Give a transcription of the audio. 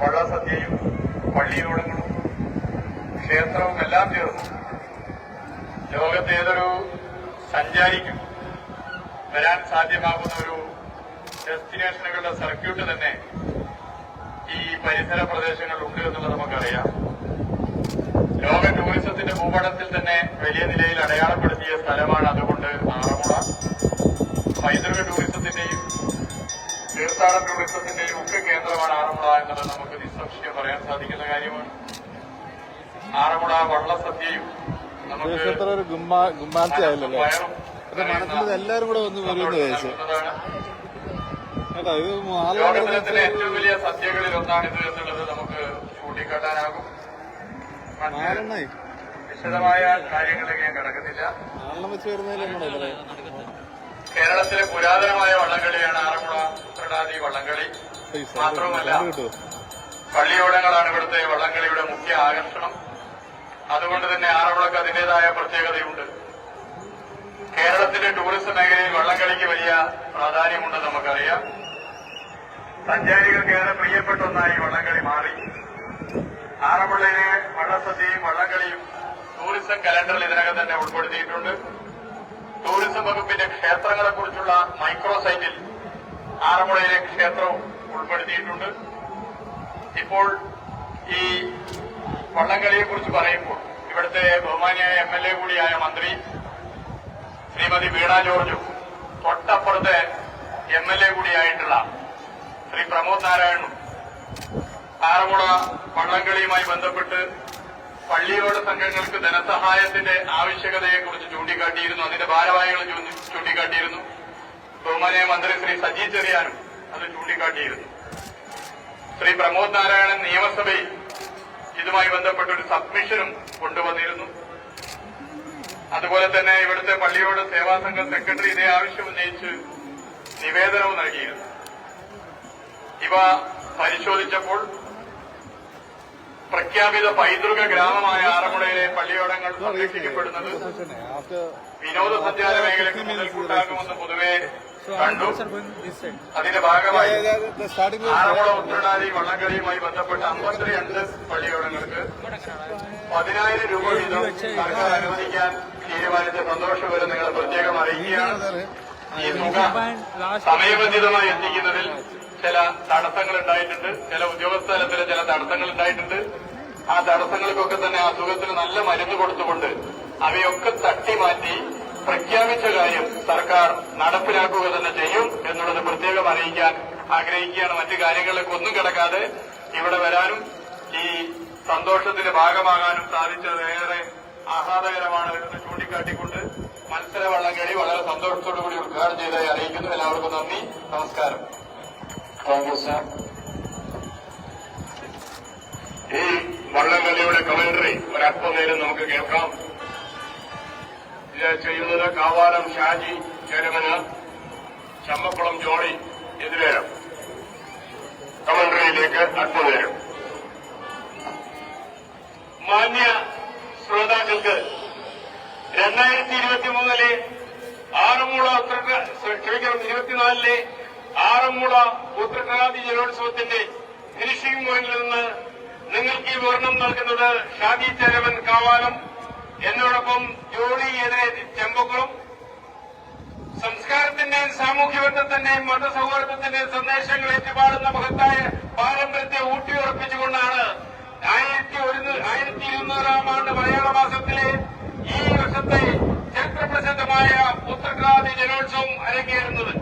വള്ളസദ്യയും പള്ളിയോടങ്ങളും ക്ഷേത്രവും എല്ലാം ചേർന്നു. ലോകത്തെ ഏതൊരു സഞ്ചാരിക്കും വരാൻ സാധ്യമാകുന്ന ഒരു ഡെസ്റ്റിനേഷനുകളുടെ സർക്യൂട്ട് തന്നെ ഈ പരിസര പ്രദേശങ്ങളിൽ ഉണ്ട് എന്നുള്ളത് നമുക്കറിയാം. ലോക ടൂറിസത്തിന്റെ ഭൂപടത്തിൽ തന്നെ വലിയ നിലയിൽ അടയാളപ്പെടുത്തിയ സ്ഥലമാണ് അതുകൊണ്ട് ആറന്മുള. പൈതൃക ടൂറിസത്തിന്റെയും തീർത്ഥാടന ടൂറിസത്തിന്റെയും ഒക്കെ കേന്ദ്രമാണ് ആറന്മുള എന്നുള്ളത് നമുക്ക് പറയാൻ സാധിക്കുന്ന കാര്യമാണ്. ആറന്മുള വള്ളസദ്യയും നമുക്ക് ദേശത്ര ഒരു ഗുമ്മാ ഗുമ്മാത്തി ആയില്ലല്ലോ. വയറും അപ്പൊ മനസ്സിൽ എല്ലാരും കൂടെ ഒന്ന് വരുമെന്ന് വിചാരിച്ചു. നൽകുന്നതാണ്. കേട്ടോ ഇത് ആളുകളുടെ ഏറ്റവും വലിയ സദ്യകളിൽ ഒന്നാണിത് എന്നുള്ളത് നമുക്ക് ചൂണ്ടിക്കാട്ടാനാകും. വിശദമായ കാര്യങ്ങളിലേക്ക് ഞാൻ കിടക്കുന്നില്ല കേരളത്തിലെ പുരാതനമായ വള്ളംകളിയാണ് ആറന്മുള ഉത്രടാതി വള്ളംകളി. മാത്രവുമല്ല പള്ളിയോടങ്ങളാണ് ഇവിടുത്തെ വള്ളംകളിയുടെ മുഖ്യ ആകർഷണം. അതുകൊണ്ട് തന്നെ ആറന്മുളക്ക് അതിന്റേതായ പ്രത്യേകതയുണ്ട്. കേരളത്തിന്റെ ടൂറിസം മേഖലയിൽ വള്ളംകളിക്ക് വലിയ പ്രാധാന്യമുണ്ട് നമുക്കറിയാം. സഞ്ചാരികൾക്ക് ഏറെ പ്രിയപ്പെട്ട ഒന്നായി വള്ളംകളി മാറി. ആറന്മുളയിലെ വള്ളസദ്യയും വള്ളംകളിയും ടൂറിസം കലണ്ടറിൽ ഇതിനകം തന്നെ ഉൾപ്പെടുത്തിയിട്ടുണ്ട്. ടൂറിസം വകുപ്പിന്റെ ക്ഷേത്രങ്ങളെക്കുറിച്ചുള്ള മൈക്രോ സൈറ്റിൽ ആറന്മുളയിലെ ക്ഷേത്രവും ഉൾപ്പെടുത്തിയിട്ടുണ്ട്. ഇപ്പോൾ ഈ വള്ളംകളിയെ കുറിച്ച് പറയുമ്പോൾ ഇവിടുത്തെ ബഹുമാനിയായ എം എൽ എ കൂടിയായ മന്ത്രി ശ്രീമതി വീണ ജോർജും തൊട്ടപ്പുറത്തെ എം എൽ എ കൂടിയായിട്ടുള്ള ശ്രീ പ്രമോദ് നാരായണനും ആറന്മുള വള്ളംകളിയുമായി ബന്ധപ്പെട്ട് പള്ളിയോട് സംഘങ്ങൾക്ക് ധനസഹായത്തിന്റെ ആവശ്യകതയെക്കുറിച്ച് ചൂണ്ടിക്കാട്ടിയിരുന്നു. അതിന്റെ ഭാരവാഹികൾ ചൂണ്ടി- ചൂണ്ടിക്കാട്ടിയിരുന്നു. ബഹുമാനിയായ മന്ത്രി ശ്രീ സജി ചെറിയാനും അത് ചൂണ്ടിക്കാട്ടിയിരുന്നു. ശ്രീ പ്രമോദ് നാരായണൻ നിയമസഭയിൽ ഇതുമായി ബന്ധപ്പെട്ട ഒരു സബ്മിഷനും കൊണ്ടുവന്നിരുന്നു. അതുപോലെ തന്നെ ഇവിടുത്തെ പള്ളിയോട് സേവാ സംഘ സെക്രട്ടറി ഇതേ ആവശ്യം ഉന്നയിച്ച് നിവേദനവും നൽകിയിരുന്നു. ഇവ പരിശോധിച്ചപ്പോൾ പ്രഖ്യാപിത പൈതൃക ഗ്രാമമായ ആറന്മുളയിലെ പള്ളിയോടങ്ങൾ സംരക്ഷിക്കപ്പെടുന്നത് വിനോദസഞ്ചാര മേഖലയ്ക്ക് മുതൽക്കൂട്ടാകുമെന്ന് പൊതുവെ കണ്ടു അതിന്റെ ഭാഗമായി ആറന്മുള ഉത്തരനാരി വള്ളംകളിയുമായി ബന്ധപ്പെട്ട അമ്പത്തിരണ്ട് പള്ളിയോടങ്ങൾക്ക് പതിനായിരം രൂപ വീതം സർക്കാർ അനുവദിക്കാൻ തീരുമാനിച്ച സന്തോഷപരം നിങ്ങൾ പ്രത്യേകം അറിയിക്കുകയാണ് ഈ തുക സമയബന്ധിതമായി എത്തിക്കുന്നതിൽ ചില തടസ്സങ്ങൾ ഉണ്ടായിട്ടുണ്ട്. ചില ഉദ്യോഗസ്ഥ തലത്തിലെ ചില തടസ്സങ്ങൾ ഉണ്ടായിട്ടുണ്ട്. ആ തടസ്സങ്ങൾക്കൊക്കെ തന്നെ അസുഖത്തിന് നല്ല മരുന്ന് കൊടുത്തുകൊണ്ട് അവയൊക്കെ തട്ടി മാറ്റി പ്രഖ്യാപിച്ച കാര്യം സർക്കാർ നടപ്പിലാക്കുക തന്നെ ചെയ്യും എന്നുള്ളത് പ്രത്യേകം അറിയിക്കാൻ ആഗ്രഹിക്കുകയാണ്. മറ്റു കാര്യങ്ങളിലേക്ക് ഒന്നും കിടക്കാതെ ഇവിടെ വരാനും ഈ സന്തോഷത്തിന്റെ ഭാഗമാകാനും സാധിച്ചത് ഏറെ ആഹ്ലാദകരമാണ് എന്ന് ചൂണ്ടിക്കാട്ടിക്കൊണ്ട് മത്സര വള്ളംകളി വളരെ സന്തോഷത്തോടു കൂടി ഉദ്ഘാടനം ചെയ്തതായി അറിയിക്കുന്നു. എല്ലാവർക്കും നന്ദി. നമസ്കാരം. ഈ വള്ളംകളിയുടെ കമന്ററി ഒരല്പം നേരം നമുക്ക് കേൾക്കാം. ചെയ്യുന്നത് കാവാലം ഷാജി ചേരമന് ചമ്മക്കുളം ജോളി എന്നിവരും കമന്ററിയിലേക്ക് അല്പനേരം. മാന്യ ശ്രോതാക്കൾക്ക് രണ്ടായിരത്തി ഇരുപത്തി മൂന്നിലെ ആറന്മുള ക്ഷമിക്കണം ഇരുപത്തിനാലിലെ ആറന്മുള ഉത്തരക്രാന്തി ജലോത്സവത്തിന്റെ ഫിനിഷിംഗ് പോയിന്റിൽ നിന്ന് നിങ്ങൾക്ക് ഈ വിവരണം നൽകുന്നത് ഷാജി ചേരമൻ കാവാലം എന്നോടൊപ്പം ജോളി എതിരെ ചെമ്പക്കുളം സംസ്കാരത്തിന്റെയും സാമൂഹ്യബന്ധത്തിന്റെയും മതസൗഹാർദ്ദത്തിന്റെയും സന്ദേശങ്ങൾ ഏറ്റുപാടുന്ന മഹത്തായ പാരമ്പര്യത്തെ ഊട്ടിയുറപ്പിച്ചുകൊണ്ടാണ് ആയിരത്തി ആയിരത്തി ഇരുന്നൂറാം ആണ്ട് മലയാള മാസത്തിലെ ഈ വർഷത്തെ ചരിത്രപ്രസിദ്ധമായ ഉത്തരക്രാന്തി ജലോത്സവം അരങ്ങേറുന്നത്.